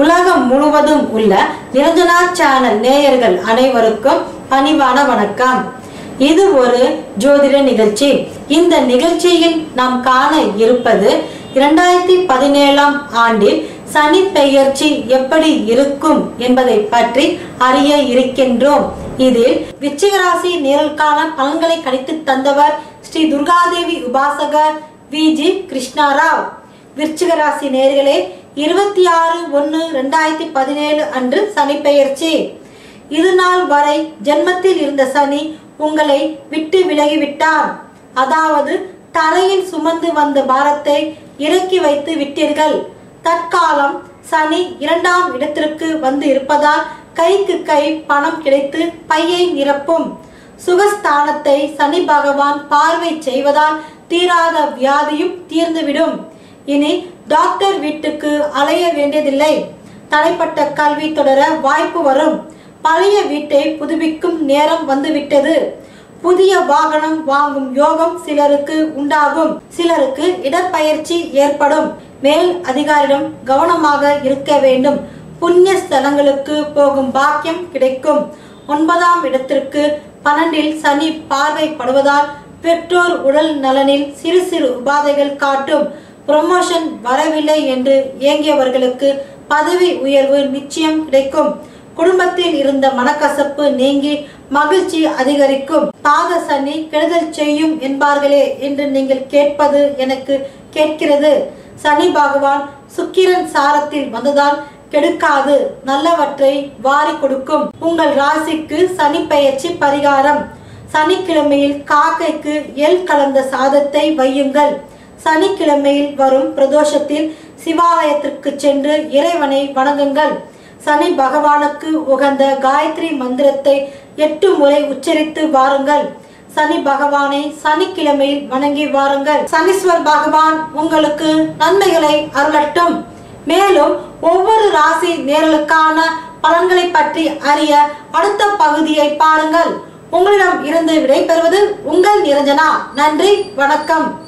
உலகம் முழுவதும் உள்ள நிரஞ்சனா சேனல் நேயர்கள் அனைவருக்கும் பணிவான வணக்கம். இது ஒரு ஜோதிட நிகழ்ச்சி. இந்த நிகழ்ச்சியில் நாம் காண இருப்பது இரண்டாயிரத்தி பதினேழாம் ஆண்டில் சனி பெயர்ச்சி எப்படி இருக்கும் என்பதை பற்றி அறிய இருக்கின்றோம். இதில் விச்சிகராசி நேரலுக்கான பலன்களை கணித்து தந்தவர் ஸ்ரீ துர்காதேவி உபாசகர் வி ஜி கிருஷ்ணாராவ். விருச்சிகராசி நேர்களே இருபத்தி ஆறு ஒன்று ரெண்டாயிரத்தி பதினேழு அன்று சனி பெயர்ச்சி இது நாள் வரை ஜென்மத்தில் இருந்த சனி உங்களை விட்டு விலகிவிட்டார். அதாவது தலையில் சுமந்து வந்த பாரத்தை இறக்கி வைத்து விட்டீர்கள். தற்காலம் சனி இரண்டாம் இடத்திற்கு வந்து இருப்பதால் கைக்கு கை பணம் கிடைத்து பையை நிரப்பும். சுகஸ்தானத்தை சனி பகவான் பார்வை செய்வதால் தீராத வியாதியும் தீர்ந்துவிடும். இனி டாக்டர் வீட்டுக்கு அலைய வேண்டியதில்லை. தடைப்பட்ட கல்வி தொடர வாய்ப்பு வரும். பழைய வீட்டை புதுப்பிக்கும் நேரம் வந்துவிட்டது. புதிய வாகனம் வாங்கும் யோகம் சிலருக்கு உண்டாகும். சிலருக்கு இடப்பெயர்ச்சி ஏற்படும். மேல் அதிகாரிடம் கவனமாக இருக்க வேண்டும். புண்ணிய ஸ்தலங்களுக்கு போகும் பாக்கியம் கிடைக்கும். ஒன்பதாம் இடத்திற்கு பன்னெண்டில் சனி பார்வைப்படுவதால் பெற்றோர் உடல் நலனில் சிறு சிறு உபாதைகள் காட்டும். ப்ரொமோஷன் வரவில்லை என்று ஏங்கியவர்களுக்கு பதவி உயர்வு நிச்சயம் கிடைக்கும். குடும்பத்தில் இருந்த மனக்கசப்பு நீங்கி மகிழ்ச்சி அதிகரிக்கும். பாத சனி கெடுதல் செய்யும் என்பார்களே என்று நீங்கள் கேட்பது எனக்கு கேட்கிறது. சனி பகவான் சுக்கிரன் சாரத்தில் வந்ததால் கெடுக்காது நல்லவற்றை வாரி கொடுக்கும். உங்கள் ராசிக்கு சனி பெயர்ச்சி பரிகாரம். சனிக்கிழமையில் காக்கைக்கு எல் கலந்த சாதத்தை வையுங்கள். சனிக்கிழமையில் வரும் பிரதோஷத்தில் சிவாலயத்திற்கு சென்று இறைவனை வணங்குங்கள். சனி பகவானுக்கு உகந்த காயத்ரி மந்திரத்தை எட்டு முறை உச்சரித்து வாருங்கள். சனி பகவானை சனிக்கிழமையில் வணங்கி வாருங்கள். சனீஸ்வர் பகவான் உங்களுக்கு நன்மைகளை அருளட்டும். மேலும் ஒவ்வொரு ராசி நேரலுக்கான பலன்களை பற்றி அறிய அடுத்த பகுதியை பாருங்கள். உங்களிடம் இருந்து விடைபெறுவது உங்கள் நிரஞ்சனா. நன்றி வணக்கம்.